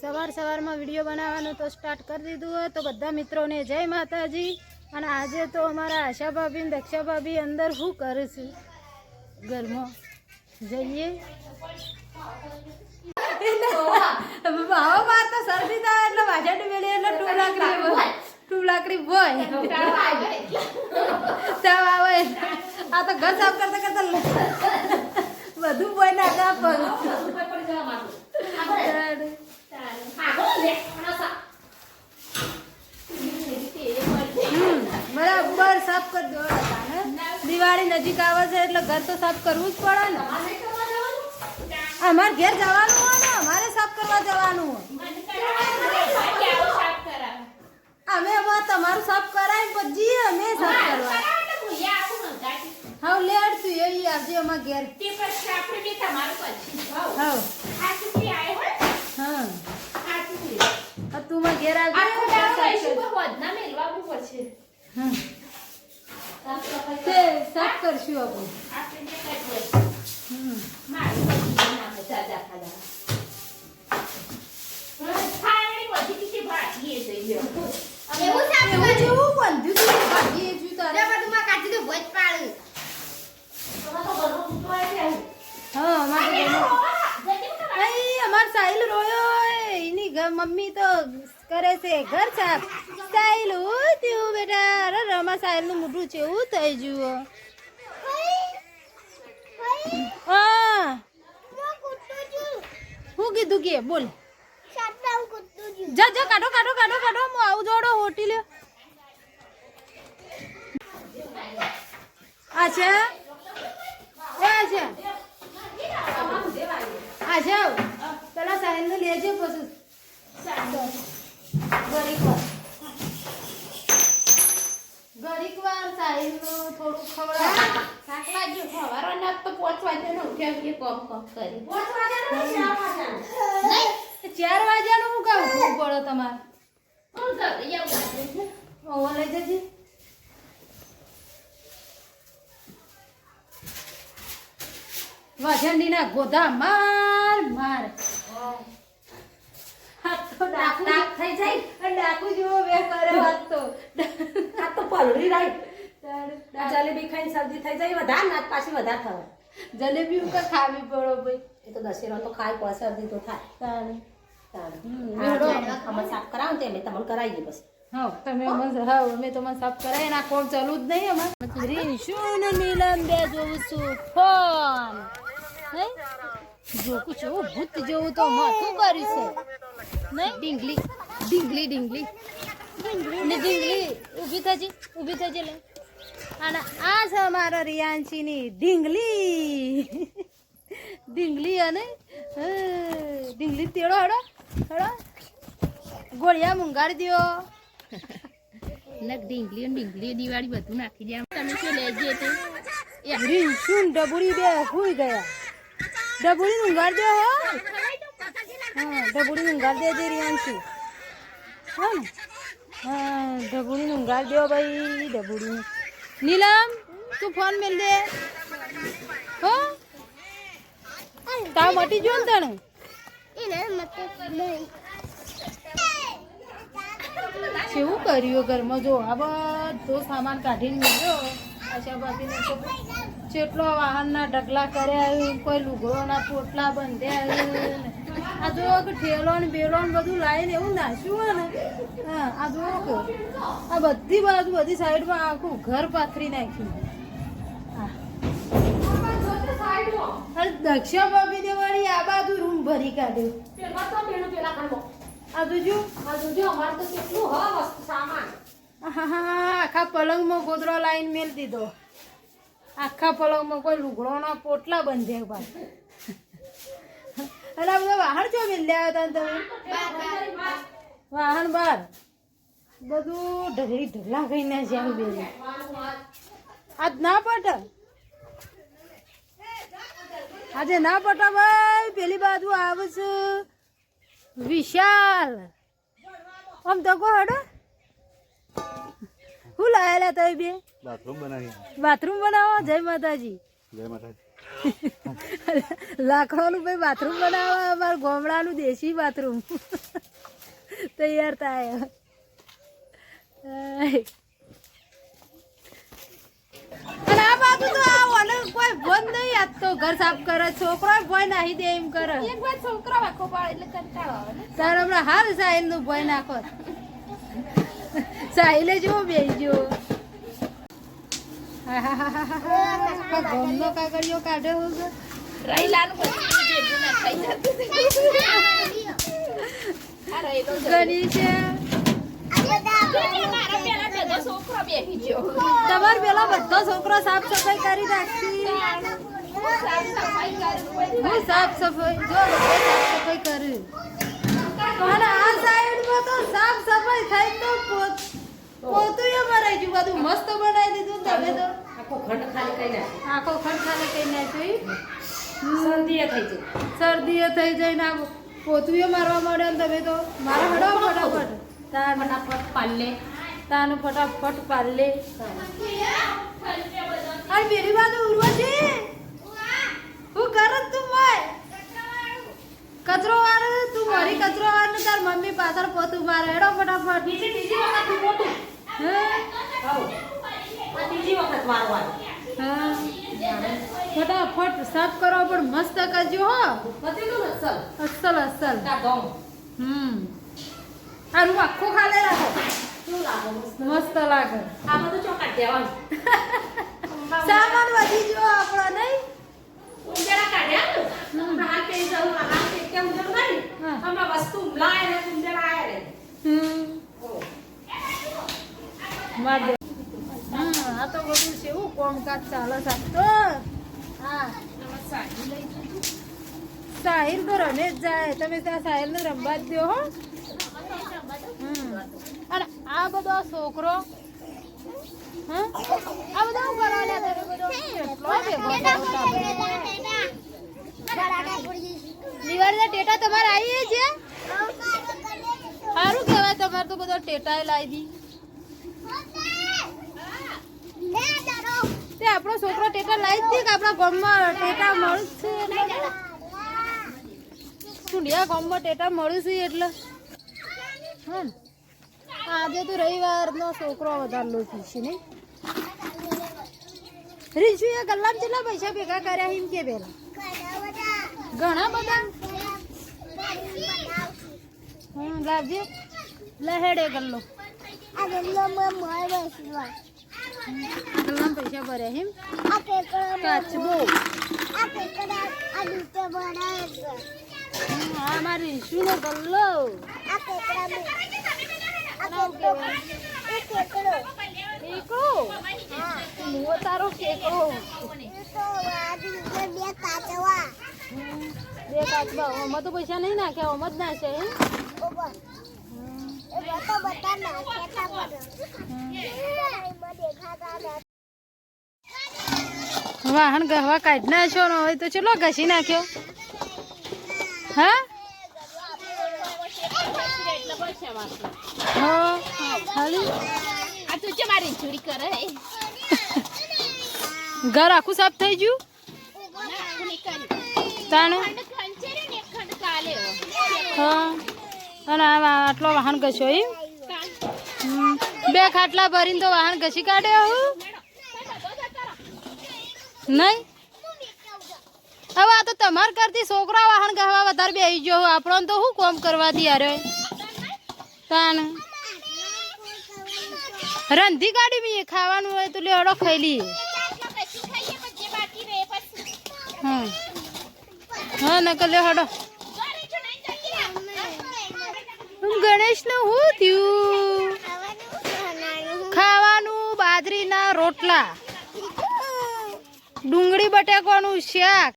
સવાર સવારમાં વીડિયો બનાવવાનું તો સ્ટાર્ટ કરી દીધું હોય તો બધા મિત્રોને જય માતાજી. અને આજે તો અમારા આશા ભાભી ને દક્ષા ભાભી અંદર શું કરે છે ઘરમાં જઈએ. ભાવો તો શરદી થાય એટલે વાજા ડૂબેલી એટલે ટુ ટુ લાકડી બોય તાવ આ તો ઘર સાફ કરતા કરતા બધું બોય નાખા બરાબર સાફ કરી દો દિવાળી નજીક આવે છે એટલે ઘર તો સાફ કરવું જ પડે ને. અમારે ઘેર જવાનું હોય ને અમારે સાફ કરવા જવાનું હોય. અમે હવે તમારું સાફ કરાય પછી અમે સાફ કરવા. હા લેટ તું એ આવજે અમાર ઘેર. હા. તું માર ઘેર આવજે હા. સાફ કરશું આપણે. હમ એવું જેવું બંધ્યું તું ભાગી એજ્યું તારે હા અમારે અહીં અમાર સાહિલ રોયો હે. એની ઘર મમ્મી તો કરે છે ઘર સાફ. સાહિલ હું બેટા. અરે રમા સાહિલનું મોઢું છે એવું થઈ જુઓ. હા. કીધું કે બોલ. જા જા, કાઢો કાઢો કાઢો કાઢો. હું આવું જોડો હોટી લ્યો. અચ્છા અચ્છા આ પેલા સાહેબ ને લેજો પછી. ઘડીક વાર. ઘડીક વાર સાહેબનું થોડું ખવડાવ ચાર વાગ્યાનું હું કહું શું પડે તમારે? ઓવો લઈ જજે. વાજંડીના ગોધા માર માર. હાથ તો ડાકુ થઈ જાય. અને ડાકુ જેવો બે કરે વાત તો જલેબી ખાઈને શરદી થઈ જાય વધારે ના પાછી વધારે થાય જલેબી ઉપર ખાવી પડો ભાઈ. એ તો દશેરા તો ખાય કોઈ શરદી તો થાય. તાણે તારે. હમ, હા, એવડો. અમે સાફ કરાવો તે અમે તમને કરાવી દઈએ બસ. હા તમે હા. અમે તો મને સાફ કરાય ના કોણ ચાલુ જ નહીં અમારે. ને નીલમ બે જોઉં છું. ફોન. હે? ભૂત જેવું તો માથું છે. નહીં ડીંગલી ડીંગલી ડીંગલી. ને ડીંગલી ઊભી થજી ઊભી થજી લે. અને આ છે અમારો રિયાંશીની ડીંગલી. ડીંગલી અને ઢીંગલી તેડો હડો હડો. ગોળિયા મુંગાડી દ્યો. નક ઢીંગલી અને ઢીંગલી દિવાળી બધું નાખી દે. તમે શું લેજે તે? રીંછું ને ડબુડી બે હુઈ ગયા. ડબુડી મુંગાડી દો હો. હા ડબુડી દે દેજે રિયાંશી હા ને હા. ડબુડી ઊંઘાડ દો ભાઈ ડબુડી નીલમ, તું ફોન મેલ દે. હો? તાવ મટી જો ને તને? કેવું કર્યું ઘરમાં? જો, આ બધો સામાન કાઢીને મળ્યો આશા ભાભીને તો જેટલો વાહનના ઢગલા કર્યા કોઈ લુગડોના પોટલા બંધ્યા આ જો ઠેલો ને બેલો ને બધું લાવીને એવું નાખ્યું હોય ને હા આ જો આ બધી બાજુ બધી સાઈડમાં આખું ઘર પાથરી નાખ્યું. હા. અને દક્ષા ભાભી ને વળી આ બાજુ રૂમ ભરી કાઢ્યો. આ તો જો. આહાહા, આખા પલંગમાં ગોદડો લાઈન મેલ દીધો. આખા પલંગમાં કોઈ લુગડોના પોટલા બંધ્યા ભાઈ અને આ બધા વાહન ચો મેલ્યા હતા તમે? વાહન બાર. બધું ઢગલી ઢગલા કહીને જેમ બેરી. આજ ના પટ આજે ના પટા ભાઈ પેલી બાજુ આવે છે વિશાલ. આમ તો કહો હડો. શું લાયેલા તમે બે? બાથરૂમ બનાવી બાથરૂમ બનાવો જય માતાજી. જય માતાજી. લાકડાનું ભાઈ બાથરૂમ બનાવવા અમારા ગોમડાનું દેશી બાથરૂમ તૈયાર થાય. અને આ બાજુ તો આ કોઈ બંધ નહીં આજ તો ઘર સાફ કરે છોકરો ભોય નાહી દે એમ કરે. એક વાર છોકરા વાંકો પાડે એટલે કંટાળો આવે ને. હમણાં હાલ સાહિલનું ભોય નાખો. સાહિલે જેવો બેસજો ગમનો કાગળિયો કાઢ્યો હોગો. રૈલાનું પછી ભેગું ના થઈ જતું આ રૈલો જ. ગણી છે તમાર પેલા બધો છોકરો સાફ સફાઈ કરી કરી અને આ સાઈડમાં તો સાફ સફાઈ થઈ તો પોત એ મરાઈ ગયું બધું મસ્ત બનાવી દીધું તમે તો. આખો ખંડ ખાલી કઈ નાખે આખો ખંડ ખાલી કઈ નાખ્યું શરદી થઈ જાય શરદી એ થઈ જાય ને આ પોતું એ મારવા માંડ્યો ને તમે તો. મારા હડો ફટાફટ. તાન. ફટાફટ પાલે તાન ફટાફટ પાલે અરે પેલી બાજુ ઉર્વશી. હું કરત તું ભાઈ કચરો તું મારી કચરો વાળનું તાર મમ્મી પાછળ પોતું મારે. એડો ફટાફટ. બીજી બીજી વખત તું હે? ત્રીજી વખત મારવાનું હા? ફટાફટ સાફ કરો પણ મસ્ત કરજો હો. અસલ. અસલ હમ. આ રૂમ આખો ખાલે રાખો. મસ્ત? લાગે. આ બધું ચોકાટ દેવાનું. સામાન વધી જો આપણો નહીં? ઉંજરા કાઢ્યા હાલ પેલી જવું હાલ કેમ જવું નહીં હમણાં વસ્તુ લાય ને ઉંદેડા આયા રે હમ હો. માર દે. હમ આ તો બધું છે એવું કોમકાજ ચાલે છે આ તો હા સાહિલ તો રમે જ જાય તમે ત્યાં સાહિલ ને રમવા જ દો હો. અને આ બધો છોકરો હા આ બધો કરવા લ્યા બધો? કેટલો ભેગો? દિવાળીના ટેટા તમારે આવી છે સારું કહેવાય તમારે તો બધો ટેટા લાવી દી. તે આપણો છોકરો ટેટા લાવી દે કે આપણા ગામમાં ટેટા મળે જ છે એટલે? સુંડિયા ગામમાં ટેટા મળે છે એટલે? હા આજે તો રવિવારનો છોકરો વધારે લોચી છે નહીં? રીશુ એ ગલ્લામાં કેટલા પૈસા ભેગા કર્યા એમ કે પેલા ઘણા બધા. હમ લાવજે. લહેડે ગલ્લો. ગલ્લામાં પૈસા ભર્યા એમ કાચબો. આ મારી રીશુનો ગલ્લો. કેકડો તારો કેકડો હમ, બે કાચબા આમાં તો પૈસા નહીં નાખ્યા આમાં જ નાખ્યા હે. વાહન ગહવા કાઢી નાખ્યો ને હોય તો ચલો ઘસી નાખ્યો? હા હા ખાલી. મારી કરે ઘર આખું સાફ થઈ ગયું. તાણ? હો. અને આટલો વાહન ઘસ્યો એમ. બે ખાટલા ભરીને તો વાહન ઘસી કાઢ્યો હું. નહીં? હવે આ તો તમારે કરતી છોકરા વાહન ગાવા વધારે બેસી ગયો આપણો તો શું કોમ કરવા દી અરે તાણ. રંધી કાઢી મી, ખાવાનું હોય તો લેવડો ખાઈ લઈએ હા હા નકલ લે હડો ઘરે જો નહીં જતી રહે. ગણેશનું શું થયું? ખાવાનું બાજરીના રોટલા. ડુંગળી બટેકાનું શાક.